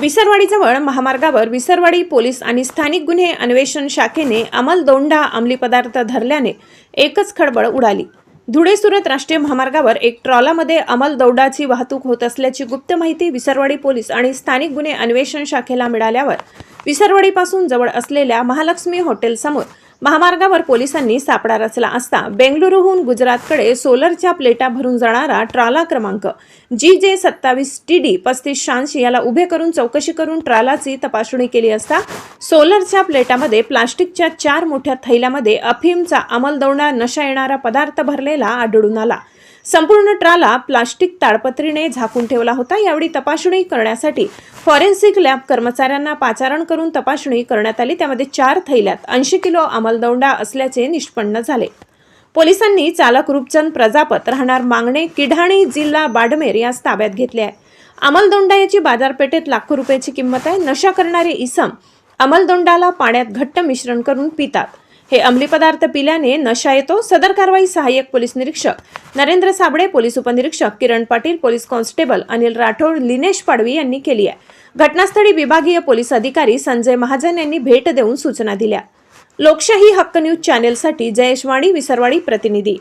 विसरवाडीजवळ महामार्गावर विसरवाडी पोलीस आणि स्थानिक गुन्हे अन्वेषण शाखेने अमल दोंडा अंमली पदार्थ धरल्याने एकच खळबळ उडाली. धुळे सुरत राष्ट्रीय महामार्गावर एक ट्रॉलामध्ये अमल दौडाची वाहतूक होत असल्याची गुप्त माहिती विसरवाडी पोलीस आणि स्थानिक गुन्हे अन्वेषण शाखेला मिळाल्यावर विसरवाडीपासून जवळ असलेल्या महालक्ष्मी हॉटेलसमोर महामार्गावर पोलिसांनी सापळा रचला असता बेंगलुरूहून गुजरातकडे सोलरच्या प्लेटा भरून जाणारा ट्राला क्रमांक जी जे सत्तावीस टी डी पस्तीस शहाऐंशी याला उभे करून चौकशी करून ट्रालाची तपासणी केली असता सोलरच्या प्लेटामध्ये प्लास्टिकच्या चार मोठ्या थैल्यामध्ये अफीमचा अंमलदौंडा नशा येणारा पदार्थ भरलेला आढळून आला. संपूर्ण ट्राला प्लास्टिक ताडपत्रीने झाकून ठेवला होता. यावेळी तपासणी करण्यासाठी फॉरेन्सिक लॅब कर्मचाऱ्यांना पाचारण करून तपासणी करण्यात आली. त्यामध्ये चार थैल्यात ऐंशी किलो अंमलदौंडा असल्याचे निष्पन्न झाले. पोलिसांनी चालक रूपचंद प्रजापत राहणार मागणे किढाणी जिल्हा बाडमेर यास ताब्यात घेतले आहे. अंमलदोंडा याची बाजारपेठेत लाखो रुपयाची किंमत आहे. नशा करणारे इसम अंमलदोंडाला पाण्यात घट्ट मिश्रण करून पितात. हे अंमली पदार्थ पिल्याने नशा येतो. सदर कारवाई सहाय्यक पोलीस निरीक्षक. नरेंद्र साबळे पोलीस उपनिरीक्षक. Kiran Patil police constable. Anil Rathod Linesh Padvi यांनी केली आहे. घटनास्थळी विभागीय पोलीस अधिकारी संजय महाजन यांनी भेट देऊन सूचना दिल्या. लोकशाही हक्क न्यूज चॅनेलसाठी जयेश वाणी विसरवाडी प्रतिनिधी.